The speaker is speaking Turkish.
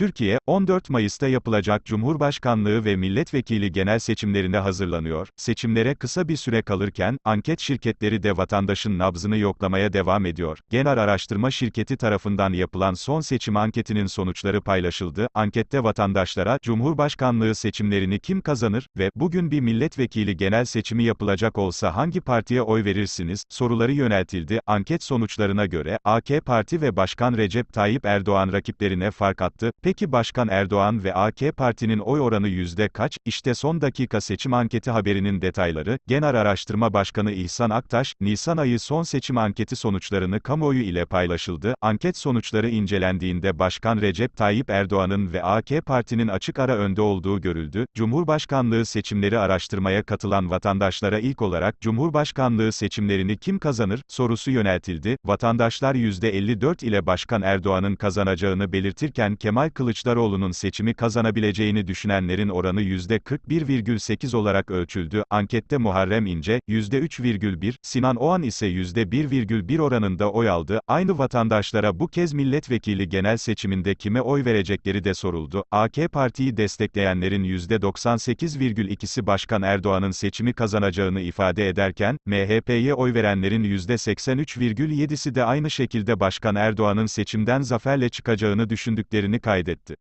Türkiye, 14 Mayıs'ta yapılacak Cumhurbaşkanlığı ve milletvekili genel seçimlerine hazırlanıyor. Seçimlere kısa bir süre kalırken, anket şirketleri de vatandaşın nabzını yoklamaya devam ediyor. Genar Araştırma Şirketi tarafından yapılan son seçim anketinin sonuçları paylaşıldı. Ankette vatandaşlara, Cumhurbaşkanlığı seçimlerini kim kazanır ve bugün bir milletvekili genel seçimi yapılacak olsa hangi partiye oy verirsiniz, soruları yöneltildi. Anket sonuçlarına göre, AK Parti ve Başkan Recep Tayyip Erdoğan rakiplerine fark attı. Peki Başkan Erdoğan ve AK Parti'nin oy oranı yüzde kaç? İşte son dakika seçim anketi haberinin detayları, Genar Araştırma Başkanı İhsan Aktaş, Nisan ayı son seçim anketi sonuçlarını kamuoyu ile paylaşıldı. Anket sonuçları incelendiğinde Başkan Recep Tayyip Erdoğan'ın ve AK Parti'nin açık ara önde olduğu görüldü. Cumhurbaşkanlığı seçimleri araştırmaya katılan vatandaşlara ilk olarak Cumhurbaşkanlığı seçimlerini kim kazanır sorusu yöneltildi. Vatandaşlar %54 ile Başkan Erdoğan'ın kazanacağını belirtirken Kemal Kılıçdaroğlu'nun seçimi kazanabileceğini düşünenlerin oranı %41,8 olarak ölçüldü. Ankette Muharrem İnce, %3,1, Sinan Oğan ise %1,1 oranında oy aldı. Aynı vatandaşlara bu kez milletvekili genel seçiminde kime oy verecekleri de soruldu. AK Parti'yi destekleyenlerin %98,2'si Başkan Erdoğan'ın seçimi kazanacağını ifade ederken, MHP'ye oy verenlerin %83,7'si de aynı şekilde Başkan Erdoğan'ın seçimden zaferle çıkacağını düşündüklerini kaydetti.